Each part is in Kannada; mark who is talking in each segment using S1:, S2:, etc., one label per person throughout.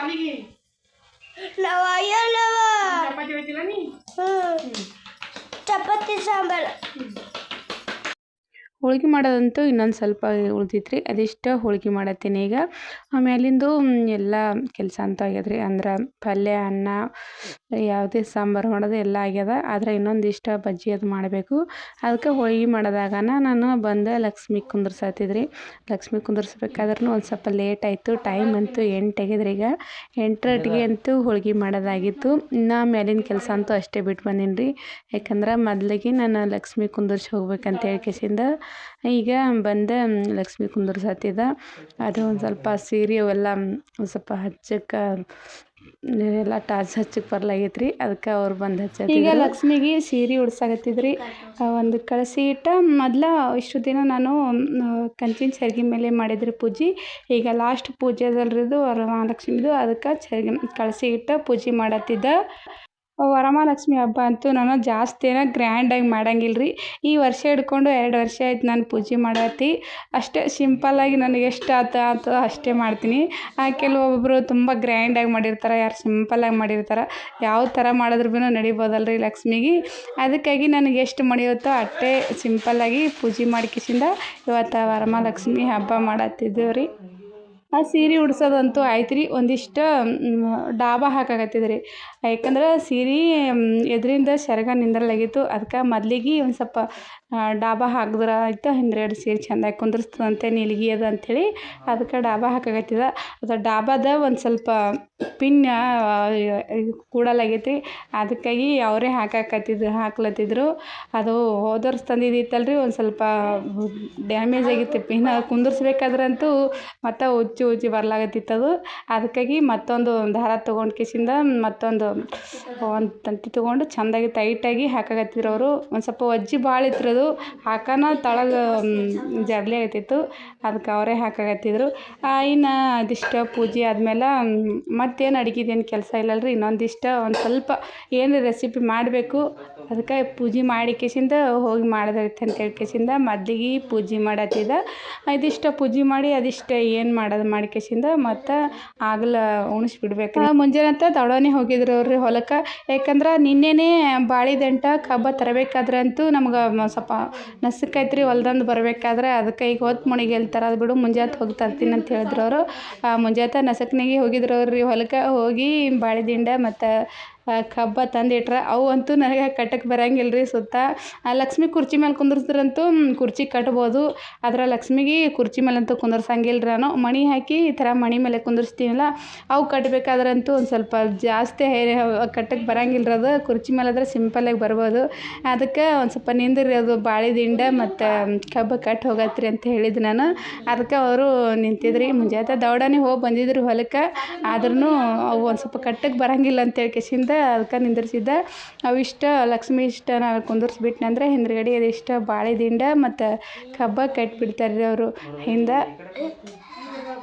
S1: ಸಾಲಿಗೆ
S2: ಲವ ಲವ
S1: ಚಪಾತಿ ಹೋಯ್ತಿಲ್ಲ ನೀ
S2: ಹ್ಞೂ ಚಪಾತಿ ಸಾಂಬಾರು
S3: ಹೋಳ್ಗೆ ಮಾಡೋದಂತೂ ಇನ್ನೊಂದು ಸ್ವಲ್ಪ ಉಳ್ದಿತ್ತು ರೀ ಅದಿಷ್ಟು ಹೋಳ್ಗೆ ಮಾಡತ್ತೀನಿ ಈಗ. ಆಮೇಲಿಂದು ಎಲ್ಲ ಕೆಲಸ ಅಂತೂ ಆಗ್ಯದ ರೀ ಅಂದ್ರೆ ಪಲ್ಯ ಅನ್ನ ಯಾವುದೇ ಸಾಂಬಾರು ಮಾಡೋದು ಎಲ್ಲ ಆಗ್ಯದ. ಆದರೆ ಇನ್ನೊಂದಿಷ್ಟು ಬಜ್ಜಿ ಅದು ಮಾಡಬೇಕು. ಅದಕ್ಕೆ ಹೋಳ್ಗೆ ಮಾಡಿದಾಗ ನಾನು ಬಂದು ಲಕ್ಷ್ಮಿ ಕುಂದ್ರಸಾತಿದ್ರಿ. ಲಕ್ಷ್ಮಿ ಕುಂದಿರ್ಸ್ಬೇಕಾದ್ರೂ ಒಂದು ಸ್ವಲ್ಪ ಲೇಟ್ ಆಯಿತು. ಟೈಮ್ ಅಂತೂ ಎಂಟು ಆಗ್ಯದ್ರಿ ಈಗ. ಎಂಟರಟ್ಟಿಗೆ ಅಂತೂ ಹೋಳ್ಗೆ ಮಾಡೋದಾಗಿತ್ತು. ಇನ್ನು ಮೇಲಿನ ಕೆಲಸ ಅಂತೂ ಅಷ್ಟೇ ಬಿಟ್ಟು ಬಂದೀನಿ ರೀ ಯಾಕಂದ್ರೆ ಮೊದ್ಲಿಗೆ ನಾನು ಲಕ್ಷ್ಮಿ ಕುಂದರ್ಸಿ ಹೋಗ್ಬೇಕಂತ ಹೇಳ್ಕೇಸಿಂದ ಈಗ ಬಂದೆ ಲಕ್ಷ್ಮಿ ಕುಂದರ್ಸತ್ತಿದ್ದ ಅದು ಒಂದು ಸ್ವಲ್ಪ ಸೀರೆ ಅವೆಲ್ಲ ಒಂದು ಸ್ವಲ್ಪ ಹಚ್ಚಕ್ಕೆ ಎಲ್ಲ ಟಾಸ್ ಹಚ್ಚಕ್ಕೆ ಬರ್ಲಾಗೈತ್ರಿ. ಅದಕ್ಕೆ ಅವ್ರು ಬಂದು ಹಚ್ಚ ಈಗ ಲಕ್ಷ್ಮಿಗೆ ಸೀರೆ ಉಡ್ಸಾಕತ್ತಿದ್ರಿ. ಒಂದು ಕಳಿಸಿ ಇಟ್ಟ ಮೊದ್ಲು ಇಷ್ಟು ದಿನ ನಾನು ಕಂಚಿನ ಚರ್ಗಿ ಮೇಲೆ ಮಾಡಿದ್ರಿ ಪೂಜೆ. ಈಗ ಲಾಸ್ಟ್ ಪೂಜೆ ಅದಲ್ರಿ ಇದು ವರಮಹಾಲಕ್ಷ್ಮಿದು, ಅದಕ್ಕೆ ಚರ್ಗಿ, ಕಳಿಸಿ ಇಟ್ಟು ಪೂಜೆ ಮಾಡತ್ತಿದ್ದ. ವರಮಹಾಲಕ್ಷ್ಮಿ ಹಬ್ಬ ಅಂತೂ ನಾನು ಜಾಸ್ತಿ ಏನೋ ಗ್ರ್ಯಾಂಡಾಗಿ ಮಾಡಂಗಿಲ್ಲ ರೀ ಈ ವರ್ಷ ಹಿಡ್ಕೊಂಡು ಎರಡು ವರ್ಷ ಆಯ್ತು ನಾನು ಪೂಜೆ ಮಾಡತ್ತಿ ಅಷ್ಟೇ ಸಿಂಪಲ್ಲಾಗಿ ನನಗೆ ಎಷ್ಟು ಆತ ಆತ ಅಷ್ಟೇ ಮಾಡ್ತೀನಿ. ಆ ಕೆಲವೊಬ್ಬರು ತುಂಬ ಗ್ರ್ಯಾಂಡಾಗಿ ಮಾಡಿರ್ತಾರೆ, ಯಾರು ಸಿಂಪಲ್ಲಾಗಿ ಮಾಡಿರ್ತಾರೆ, ಯಾವ ಥರ ಮಾಡಿದ್ರು ಭೀ ನಡಿಬೋದಲ್ಲ ರೀ ಲಕ್ಷ್ಮಿಗೆ. ಅದಕ್ಕಾಗಿ ನನಗೆ ಎಷ್ಟು ಮಣಿಯುತ್ತೋ ಅಷ್ಟೇ ಸಿಂಪಲ್ಲಾಗಿ ಪೂಜೆ ಮಾಡ್ಕಿಸಿಂದ ಇವತ್ತು ವರಮಹಾಲಕ್ಷ್ಮಿ ಹಬ್ಬ ಮಾಡತ್ತಿದ್ದೇವೆ ರೀ ಆ, ಸೀರೆ ಉಡ್ಸೋದಂತೂ ಆಯ್ತು ರೀ ಒಂದಿಷ್ಟು ಡಾಬಾ ಹಾಕಾಕತ್ತಿದೆ ರೀ ಯಾಕಂದ್ರೆ ಸೀರೆ ಎದರಿಂದ ಸೆರಗ ನಿಂದ್ರಲಾಗಿತ್ತು. ಅದಕ್ಕೆ ಮೊದ್ಲಿಗೆ ಒಂದು ಸ್ವಲ್ಪ ಡಾಬಾ ಹಾಕಿದ್ರೆ ಆಯ್ತು ಹಿಂದ್ಗಡೆ ಸೀರೆ ಚೆಂದಾಗಿ ಕುಂದ್ರಸ್ತದಂತೆ, ನೀಲಿಗೆ ಅದು ಅಂಥೇಳಿ ಅದಕ್ಕೆ ಡಾಬಾ ಹಾಕಾಕತ್ತಿದ. ಅದು ಡಾಬಾದ ಒಂದು ಸ್ವಲ್ಪ ಪಿನ್ ಕೂಡಲಾಗೈತಿ ಅದಕ್ಕಾಗಿ ಅವರೇ ಹಾಕಾಕತ್ತಿದ್ರು ಹಾಕ್ಲತ್ತಿದ್ರು. ಅದು ಹೋದರ್ಸ್ ತಂದಿದ್ದಿತ್ತಲ್ಲ ರೀ ಒಂದು ಸ್ವಲ್ಪ ಡ್ಯಾಮೇಜ್ ಆಗಿತ್ತು ಪಿನ್. ಕುಂದರ್ಸ್ಬೇಕಾದ್ರಂತೂ ಮತ್ತು ಉಜ್ಜಿ ಉಜ್ಜಿ ಬರ್ಲಾಗತ್ತಿತ್ತು ಅದು ಅದಕ್ಕಾಗಿ ಮತ್ತೊಂದು ದಾರ ತೊಗೊಂಡು ಕಿಸಿಂದ ಮತ್ತೊಂದು ಒಂದು ತಂತಿ ತೊಗೊಂಡು ಚಂದಾಗಿ ಟೈಟಾಗಿ ಹಾಕಾಕತ್ತಿದ್ರು ಅವರು ಒಂದು ಸ್ವಲ್ಪ ಒಜ್ಜಿ ಭಾಳ ಇತ್ತು ಅದು ಹಾಕನ ತಳಗೆ ಜರ್ಲಿ ಆಗ್ತಿತ್ತು ಅದಕ್ಕೆ ಅವರೇ ಹಾಕಾಕತ್ತಿದ್ರು. ಇನ್ನು ಅದಿಷ್ಟು ಪೂಜೆ ಆದ್ಮೇಲೆ ಮತ್ತೇನು ಅಡುಗೆದೇನು ಕೆಲಸ ಇಲ್ಲಲ್ರಿ, ಇನ್ನೊಂದಿಷ್ಟ ಒಂದು ಸ್ವಲ್ಪ ಏನು ರೆಸಿಪಿ ಮಾಡಬೇಕು. ಅದಕ್ಕೆ ಪೂಜೆ ಮಾಡಿ ಕೇಸಿಂದ ಹೋಗಿ ಮಾಡೋದೈತೆ ಅಂತ ಕಿಸಿಂದ ಮೊದ್ಲಿಗೆ ಪೂಜೆ ಮಾಡತ್ತಿದ್ದ ಇದಿಷ್ಟ ಪೂಜೆ ಮಾಡಿ, ಅದಿಷ್ಟ ಏನು ಮಾಡೋದು ಮಾಡಿ ಕೇಸಿಂದ ಮತ್ತು ಆಗಲ ಉಣಿಸ್ಬಿಡ್ಬೇಕು ಮುಂಜಾನೆ ಅಂತ ದೊಡನೆ ಹೋಗಿದ್ರು. ಅವ್ರಿ ಹೊಲಕ್ಕೆ. ಯಾಕಂದ್ರೆ ನಿನ್ನೆನೇ ಬಾಳಿದಂಟ ಕಬ್ಬ ತರಬೇಕಾದ್ರಂತೂ ನಮ್ಗೆ ಸ್ವಲ್ಪ ನಸಕ್ಕೈತೆ ರೀ ಹೊಲ್ದಂದು ಬರಬೇಕಾದ್ರೆ ಅದಕ್ಕೆ ಈಗ ಹೊತ್ತು ಮುಣಿಗೆ ಅದು ಬಿಡು ಮುಂಜಾತ್ ಹೋಗಿ ತರ್ತೀನಿ ಅಂತ ಹೇಳಿದ್ರು ಅವರು. ಮುಂಜಾತ ನಸಕ್ನಾಗೆ ಹೋಗಿದ್ರು ಅವ್ರಿ ಹೊಲಕ್ಕೆ. ಹೋಗಿ ಬಾಳೆದಿಂಡ ಮತ್ತು ಕಬ್ಬ ತಂದಿಟ್ರೆ ಅವು ಅಂತೂ ನನಗೆ ಕಟ್ಟಕ್ಕೆ ಬರಂಗಿಲ್ಲ ರೀ ಸುತ್ತ. ಆ, ಲಕ್ಷ್ಮಿ ಕುರ್ಚಿ ಮೇಲೆ ಕುಂದರ್ಸಿದ್ರಂತೂ ಕುರ್ಚಿ ಕಟ್ಬೋದು. ಆದ್ರೆ ಲಕ್ಷ್ಮಿಗೆ ಕುರ್ಚಿ ಮೇಲಂತೂ ಕುಂದ್ರಸಂಗಿಲ್ಲ ರೀ ನಾನು. ಮಣಿ ಹಾಕಿ ಈ ಥರ ಮಣಿ ಮೇಲೆ ಕುಂದ್ರಿಸ್ತೀನಲ್ಲ, ಅವು ಕಟ್ಟಬೇಕಾದ್ರಂತೂ ಒಂದು ಸ್ವಲ್ಪ ಜಾಸ್ತಿ ಕಟ್ಟಕ್ಕೆ ಬರಂಗಿಲ್ಲ ರೀ ಅದು. ಕುರ್ಚಿ ಮೇಲಾದ್ರೆ ಸಿಂಪಲ್ಲಾಗಿ ಬರ್ಬೋದು. ಅದಕ್ಕೆ ಒಂದು ಸ್ವಲ್ಪ ನಿಂದಿರಿ ಅದು ಬಾಳೆದಿಂಡ ಮತ್ತು ಕಬ್ಬು ಕಟ್ಟಿ ಹೋಗತ್ರಿ ಅಂತ ಹೇಳಿದ್ದು ನಾನು. ಅದಕ್ಕೆ ಅವರು ನಿಂತಿದ್ರಿ. ಮುಂಜಾನೆ ದೌಡನೆ ಹೋಗಿ ಬಂದಿದ್ರು ಹೊಲಕ್ಕೆ. ಆದ್ರೂ ಅವು ಒಂದು ಸ್ವಲ್ಪ ಕಟ್ಟಕ್ಕೆ ಬರಂಗಿಲ್ಲ ಅಂತ ಹೇಳ್ಕೇಸಿಂದ ಅದಕ್ಕೆ ನಿಂದಿರ್ಸಿದ್ದೆ. ಅವಿಷ್ಟ ಲಕ್ಷ್ಮಿ ಇಷ್ಟ ನಾವು ಕುಂದರ್ಸ್ಬಿಟ್ನೆ ಅಂದರೆ ಹಿಂದ್ಗಡೆ ಬಾಳೆ ದಿಂಡ ಮತ್ತು ಕಬ್ಬ ಕಟ್ಬಿಡ್ತಾರೆ ಅವರು ಹಿಂದೆ.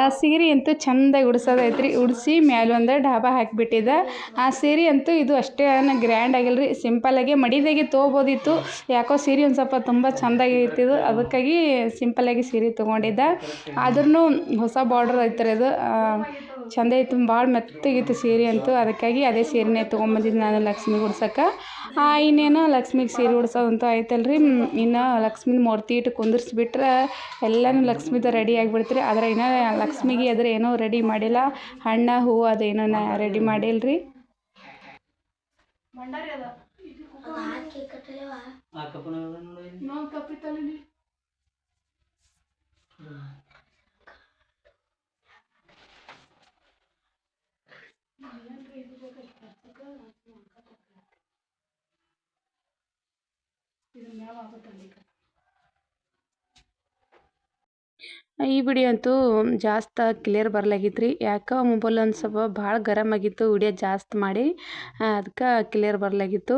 S3: ಆ ಸೀರೆ ಅಂತೂ ಚೆಂದಾಗಿ ಉಡ್ಸೋದೈತ್ರಿ. ಉಡಿಸಿ ಮ್ಯಾಲೊಂದು ಡಾಬಾ ಹಾಕಿಬಿಟ್ಟಿದ್ದೆ. ಆ ಸೀರೆ ಅಂತೂ ಇದು ಅಷ್ಟೇ ಗ್ರ್ಯಾಂಡ್ ಆಗಿಲ್ಲ ರೀ ಸಿಂಪಲ್ಲಾಗಿ ಮಡಿದಾಗೆ ತೊಗೋಬೋದಿತ್ತು ಯಾಕೋ ಸೀರೆ ಒಂದು ಸ್ವಲ್ಪ ತುಂಬ ಚೆಂದಾಗಿ ಇತ್ತಿದ್ದು ಅದಕ್ಕಾಗಿ ಸಿಂಪಲ್ಲಾಗಿ ಸೀರೆ ತೊಗೊಂಡಿದ್ದೆ. ಆದ್ರೂ ಹೊಸ ಬಾರ್ಡ್ರ್ ಐತ್ರಿ ಅದು. ಚೆಂದ ಇತ್ತು ಭಾಳ ಮೆತ್ತಗಿತ್ತು ಸೀರೆ ಅಂತೂ. ಅದಕ್ಕಾಗಿ ಅದೇ ಸೀರೆನೇ ತೊಗೊಂಬಂದಿದ್ದು ನಾನು ಲಕ್ಷ್ಮಿಗೆ ಉಡ್ಸಕ್ಕೆ ಇನ್ನೇನು ಲಕ್ಷ್ಮಿಗೆ ಸೀರೆ ಉಡ್ಸೋದಂತೂ ಆಯ್ತಲ್ಲ ರೀ ಇನ್ನು ಲಕ್ಷ್ಮಿ ಮೂರ್ತಿ ಇಟ್ಟು ಕುಂದಿರ್ಸ್ಬಿಟ್ರೆ ಎಲ್ಲನೂ ಲಕ್ಷ್ಮಿದು ರೆಡಿ ಆಗಿಬಿಡ್ತು ರೀ ಆದರೆ ಇನ್ನೂ ಲಕ್ಷ್ಮಿಗೆ ಅದ್ರ ಏನೂ ರೆಡಿ ಮಾಡಿಲ್ಲ. ಹಣ್ಣು ಹೂವು ಅದೇನೋ ನಾ ರೆಡಿ ಮಾಡಿಲ್ಲ ರೀ ಈ ಬಿಡಿ ಅಂತೂ ಜಾಸ್ತಿ ಕ್ಲಿಯರ್ ಬರ್ಲಾಗಿತ್ತು ರೀ ಯಾಕೆ ಮೊಬೈಲ್ ಒಂದು ಸ್ವಲ್ಪ ಭಾಳ ಗರಮ್ ಆಗಿತ್ತು, ವಿಡಿಯೋ ಜಾಸ್ತಿ ಮಾಡಿ ಅದಕ್ಕೆ ಕ್ಲಿಯರ್ ಬರ್ಲಾಗಿತ್ತು.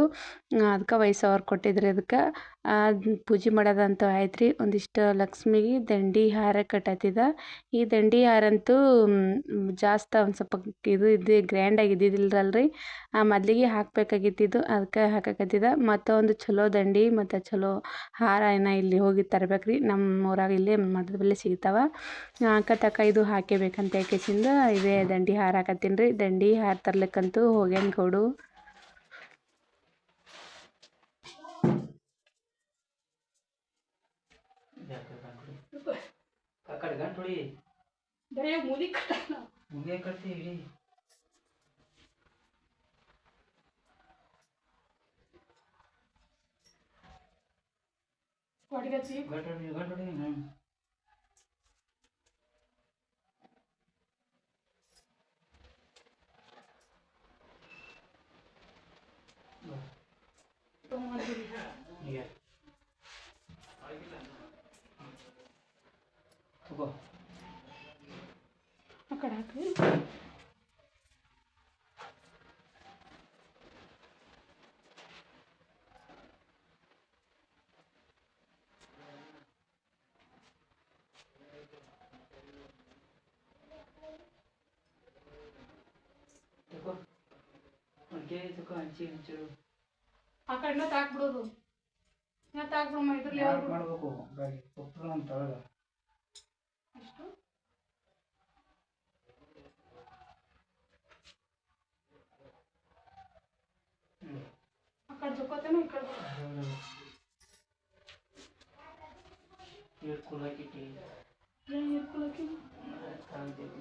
S3: ಅದಕ್ಕೆ ವಯಸ್ಸು ಅವ್ರು ಕೊಟ್ಟಿದ್ರಿ ಅದಕ್ಕೆ ಪೂಜೆ ಮಾಡೋದಂತೂ ಆಯ್ತು ರೀ ಒಂದಿಷ್ಟು ಲಕ್ಷ್ಮಿಗೆ ದಂಡಿ ಹಾರ ಕಟ್ಟತ್ತಿದ. ಈ ದಂಡಿ ಹಾರ ಅಂತೂ ಜಾಸ್ತಿ ಒಂದು ಸ್ವಲ್ಪ ಇದು ಇದು ಗ್ರ್ಯಾಂಡಾಗಿ ಇದ್ದಿದ್ದಿಲ್ಲರಲ್ರಿ ಆ, ಮೊದ್ಲಿಗೆ ಹಾಕಬೇಕಾಗಿತ್ತಿದ್ದು ಅದಕ್ಕೆ ಹಾಕಕತ್ತಿದ. ಮತ್ತು ಒಂದು ಚಲೋ ದಂಡಿ ಮತ್ತು ಚಲೋ ಹಾರ ಏನ ಇಲ್ಲಿ ಹೋಗಿ ತರ್ಬೇಕು ರೀ ನಮ್ಮ ಊರಾಗ ಇಲ್ಲೇ ಮಠದ ಸಿಗ್ತಾವ. ಸಿಗ್ತಾವ ತಕ್ಕ ಇದು ಹಾಕೇಬೇಕಂತ ಯಾಕೆಸಿಂದ ಇದೇ ದಂಡಿ ಹಾರ ಹಾಕತ್ತೀನಿ ರೀ ದಂಡಿ ಹಾರ ತರ್ಲಿಕ್ಕಂತೂ ಹೋಗ್ಯಾನ ಗೌಡು.
S1: करगा थोड़ी? दरे
S3: मुली करना मुली
S1: करती है कट
S3: गया
S1: थी कट रही कट रही है तो ತಗೋ
S3: ಆ ಕಡೆ
S1: ತಗೋ. ಹಂಚಿ ಹಂಚಿರು
S3: ಆ ಕಡೆನ ತಾಕ್ಬಿಡೋದು. ನಾ ತಾಕ್ಬಿಡಮ್ಮ ಇದ್ರಲ್ಲಿ
S1: ಮಾಡ್ಬೇಕು? ಕೊಪ್ಪಳ ಅಂತ ಒಳಗೆ
S3: ಅಷ್ಟು
S1: ಹ್ಞೂ
S3: ಆ ಕಡೆ ಜೊಕ್ಕೋತೇನೋ ಈ ಕಡೆ
S1: ಇಟ್ಟು ಕುಲಾಕಿಟ್ಟಿ
S3: ಏನು ಇಟ್ಕೊಳಕ್ಕೆ
S1: ಹ್ಞೂ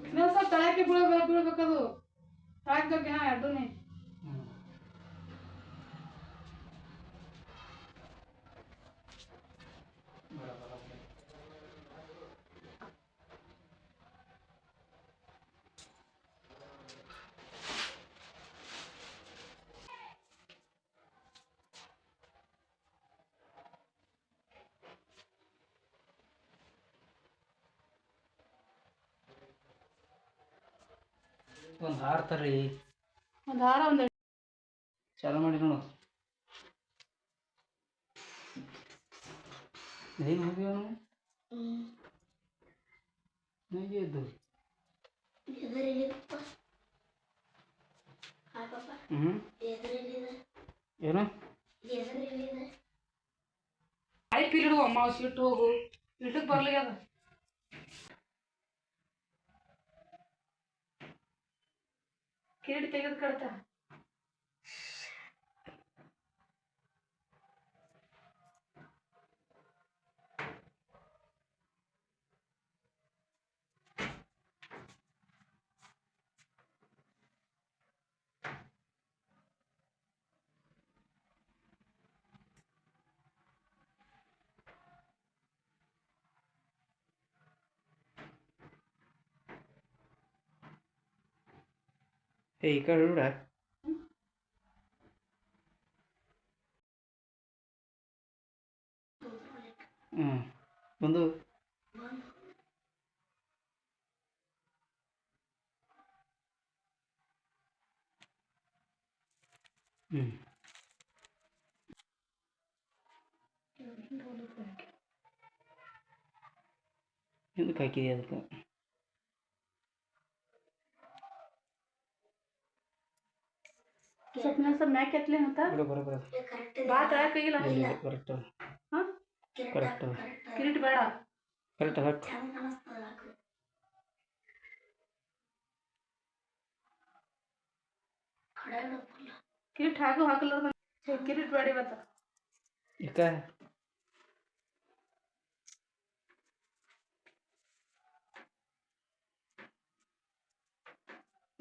S3: ಇನ್ನೊಂದು ಸ್ವಲ್ಪ ತಳಕ್ಕೆ ಬೀಳ್ಬೇಕು ಬೀಳ್ಬೇಕದು ತಳಕ್ಕೆ ಜಗ್ಗಿ ಹಾಂ ಎರಡೂನೇ
S1: ಬರಬರ ಒಂದು ಹಾರ ತರ್ರಿ.
S3: ಒಂದು ಹಾರ ಒಂದು
S1: ಚಾಲು ಮಾಡಿ ನೋಡು. ಏನು ಹೋಗಿ ಅವನು ನನಗೆ ಎದ್ದು ಹ್ಞೂ ಏನು?
S3: ಐ ಪೀರಿಯಡ್ ಅಮ್ಮ ಸಿಟ್ಟು ಹೋಗು. ಇಟ್ಟಕ್ಕೆ ಬರ್ಲಿಕ್ಕೆ ಅದ. ಕಿರೀಟ ತೆಗೆದು ಕಡ್ತ
S1: Hey, you got to do that. Hmm. Bandu. Hmm. എന്ത് കഴിക്കുക അതൊക്കെ
S3: ಸ್ವಲ್ಪ ಇನ್ನೊಂದ್ ಸ್ವಲ್ಪ ಮ್ಯಾಕ್ ಎತ್ತಲಿ ಅಂತ?
S1: ಬರೋ ಬರೋ ಬರೋ
S3: ಬಾ ತಳಕ್ಕಾಗಿಲ್ಲ
S1: ಕರೆಕ್ಟ್
S3: ಹಾಂ?
S1: ಕರೆಕ್ಟ್
S3: ಕಿರೀಟ ಬೇಡ.
S1: ಕರೆಕ್ಟ್ ಹಾಕು.
S3: ಕಿರೀಟ್ ಹಾಕು ಹಾಕಲ್ಲ ಕಿರೀಟ್ ಬೇಡ ಇವತ್ತು.
S1: ಯಾಕ?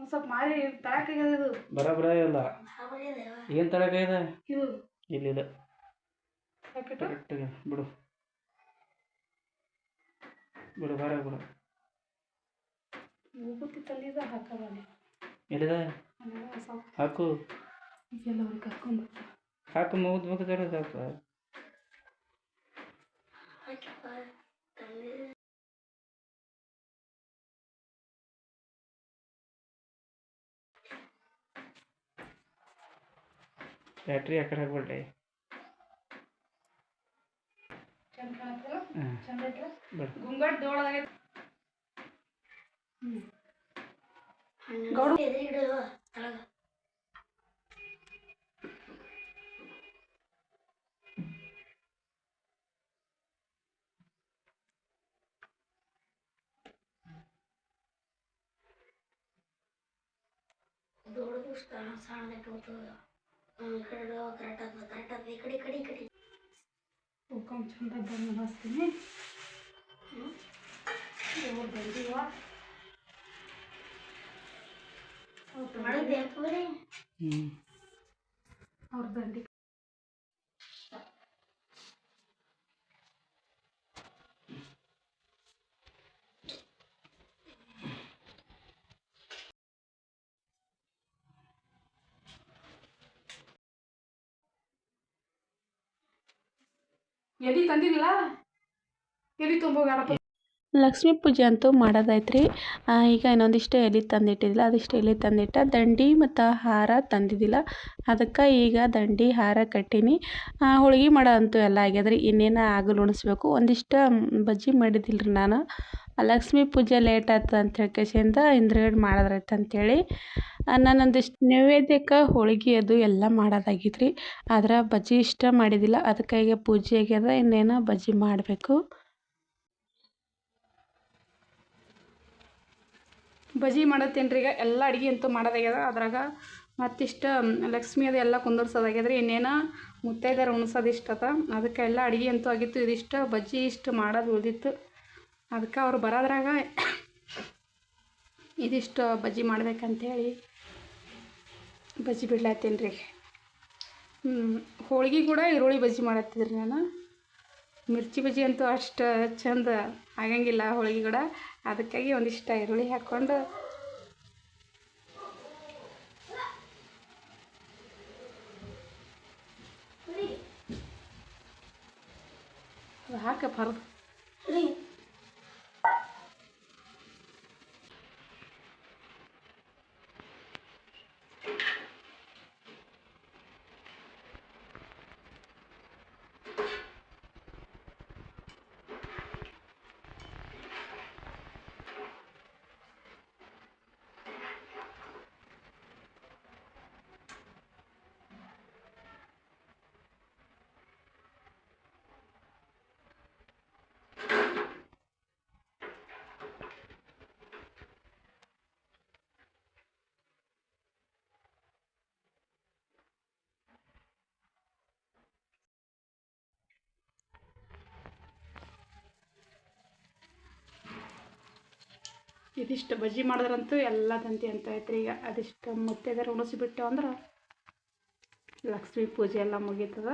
S3: ಸ್ವಲ್ಪ ಮಾರಿ ತಳಕ್ಕಾಗ್ಯದ ಇದು
S1: ಬರಬರ ಬರ ಇಲ್ಲ. ಏನು ಇದೆ.
S3: ಇದು.
S1: ಇಲ್ಲಿಲ್ಲ
S3: ಪ್ಯಾಕೆಟ್
S1: ಬಿಡು. ಬಿಡು ಬರ ಬಿಡು.
S3: ಹಾಕಬಾನೆ
S1: ಎಲ್ಲಿದ? ಹಾಕು.
S3: ಎಲ್ಲ
S1: ಹಾಕು ಮುಗಿದು ಮುಗಿದ ಸಾಕು ಬ್ಯಾಟ್ರಿ ಆ ಕಡೆ ಹಾಕ್ಬಿಡ್ರಿ ಹಾಂ
S3: ಚಂದ ಐತ್ರ
S2: ಕಡೆ ಕರೆಕ್ಟ್ ಆಗ್ತದೆ ಕರೆಕ್ಟ್ ಆಗ್ತದೆ ಈ ಕಡೆ ಈ ಕಡೆ ಈ ಕಡೆ
S3: ಉಳ್ಕೊಂಡ್ ಚಂದ ಬಣ್ಣ ಹಚ್ತೀನಿ
S2: ಮಾಡಿದ್ದೆ ಬರೀ
S1: ಹ್ಞೂ
S3: ಅವ್ರ ದಂಡಿ ಎಲ್ಲಿ ತಂದಿಲ್ಲ ಎಲ್ಲಿ ತುಂಬೋಗಾಡಪ್ಪ
S4: ಲಕ್ಷ್ಮೀ ಪೂಜೆ ಅಂತೂ ಮಾಡೋದೈತ್ರಿ ಈಗ ಇನ್ನೊಂದಿಷ್ಟು ಎಲೆ ತಂದಿಟ್ಟಿದ್ದಿಲ್ಲ, ಅದಿಷ್ಟು ಎಲೆ ತಂದಿಟ್ಟ, ದಂಡಿ ಮತ್ತು ಹಾರ ತಂದಿದ್ದಿಲ್ಲ. ಅದಕ್ಕೆ ಈಗ ದಂಡಿ, ಹಾರ ಕಟ್ಟೀನಿ. ಹೋಳ್ಗೆ ಮಾಡೋ ಅಂತೂ ಎಲ್ಲ ಆಗ್ಯದ್ರಿ, ಇನ್ನೇನು ಆಗಲು ಉಣಿಸ್ಬೇಕು. ಒಂದಿಷ್ಟು ಬಜ್ಜಿ ಮಾಡಿದ್ದಿಲ್ಲ ರೀ ನಾನು ಲಕ್ಷ್ಮೀ ಪೂಜೆ ಲೇಟ್ ಆಯ್ತು ಅಂತ ಹೇಳ್ಕೇಸಿಂದ ಇಂದ್ರಗಡ್ ಮಾಡಿದ್ರಾಯ್ತು ಅಂಥೇಳಿ ನಾನು ಒಂದಿಷ್ಟು ನೈವೇದ್ಯಕ್ಕೆ ಹೋಳಿಗೆ ಅದು ಎಲ್ಲ ಮಾಡೋದಾಗಿತ್ತು ರೀ ಆದ್ರೆ ಬಜ್ಜಿ ಇಷ್ಟ ಮಾಡಿದ್ದಿಲ್ಲ, ಅದಕ್ಕೆ ಈಗ ಪೂಜೆ ಆಗ್ಯದ ಇನ್ನೇನು ಬಜ್ಜಿ ಮಾಡಬೇಕು.
S3: ಬಜಿ ಮಾಡತ್ತೇನ್ರಿ ಈಗ? ಎಲ್ಲ ಅಡುಗೆ ಅಂತೂ ಮಾಡೋದಾಗ್ಯದ. ಅದ್ರಾಗ ಮತ್ತಿಷ್ಟು ಲಕ್ಷ್ಮಿ ಅದು ಎಲ್ಲ ಕುಂದರ್ಸೋದಾಗ್ಯದ ರೀ ಇನ್ನೇನು ಮುತ್ತೈದಾರ ಉಣ್ಸೋದು ಇಷ್ಟದ ಅದಕ್ಕೆ ಎಲ್ಲ ಅಡುಗೆ ಅಂತೂ ಆಗಿತ್ತು. ಇದಿಷ್ಟು ಬಜ್ಜಿ ಇಷ್ಟು ಮಾಡೋದು ಉಳಿದಿತ್ತು. ಅದಕ್ಕೆ ಅವ್ರು ಬರೋದ್ರಾಗ ಇದಿಷ್ಟು ಬಜ್ಜಿ ಮಾಡ್ಬೇಕಂತೇಳಿ ಬಜ್ಜಿ ಬಿಡ್ಲತ್ತೇನ್ರಿ. ರೀ ಹೋಳಿಗೆ ಕೂಡ ಈರುಳ್ಳಿ ಬಜ್ಜಿ ಮಾಡತ್ತಿದ್ರಿ ನಾನು. ಮಿರ್ಚಿ ಬಜ್ಜಿ ಅಂತೂ ಅಷ್ಟು ಚಂದ ಆಗಂಗಿಲ್ಲ ಹೋಳಿಗೆ ಕೂಡ. ಅದಕ್ಕಾಗಿ ಒಂದಿಷ್ಟು ಈರುಳ್ಳಿ ಹಾಕ್ಕೊಂಡು ಹಾಕಪ್ಪ ಇದಿಷ್ಟು ಬಜ್ಜಿ ಮಾಡಿದ್ರಂತೂ ಎಲ್ಲ ತಂತಿ ಅಂತ ಐತ್ರಿ ಈಗ ಅದಿಷ್ಟು ಮುತ್ತೈದೆರು ಉಣಿಸ್ಬಿಟ್ಟು ಅಂದ್ರೆ ಲಕ್ಷ್ಮೀ ಪೂಜೆ ಎಲ್ಲ ಮುಗೀತದ.